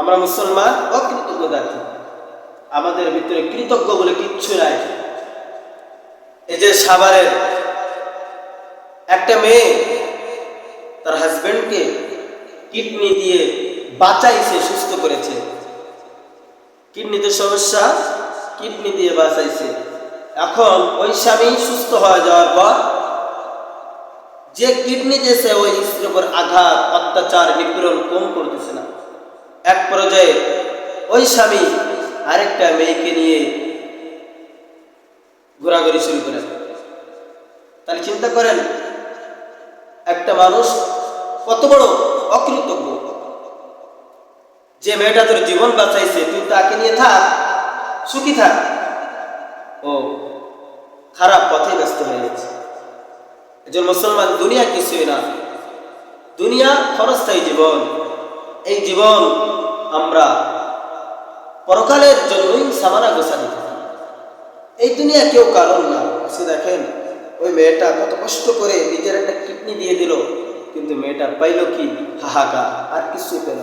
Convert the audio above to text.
আমরা মুসলমান অকৃতজ্ঞ জাতি আমাদের ভিতরে কৃতজ্ঞ বলে কিচ্ছু নাই। এই যে সাভারের একটা মেয়ে, তার হাজবেন্ডকে কিডনি দিয়ে বাঁচাইছে, সুস্থ করেছে। কিডনিতে সমস্যা কিডনি দিয়ে বাঁচাইছে। এখন ওই স্বামী সুস্থ হয়ে যাওয়ার পর যে কিডনি দিয়েছে, ওই স্ত্রীর উপর আঘাত, অত্যাচার, নিপীড়ন কম করতেছে না। এক পর্যায়ে ওই স্বামী আরেকটা মেয়েকে নিয়ে ঘোরাঘুরি শুরু করে। তাহলে চিন্তা করেন, একটা মানুষ কত বড় অকৃতজ্ঞ। যে মেয়েটা তোর জীবন বাঁচাইছে, তুই তাকে নিয়ে থাক, সুখী থাক। ও খারাপ পথে ব্যস্ত হয়ে গেছে। একজন মুসলমান দুনিয়া কিছুই না। দুনিয়া ক্ষণস্থায়ী জীবন। এই জীবন আমরা পরকালের জন্যই সামানা দিতে। এই দুনিয়া কেউ কারণ না সে দেখেন, ওই মেয়েটা কত কষ্ট করে নিজের একটা কিডনি দিয়ে দিল, কিন্তু মেয়েটা পাইল কি হাহাকার, আর কিছু পেল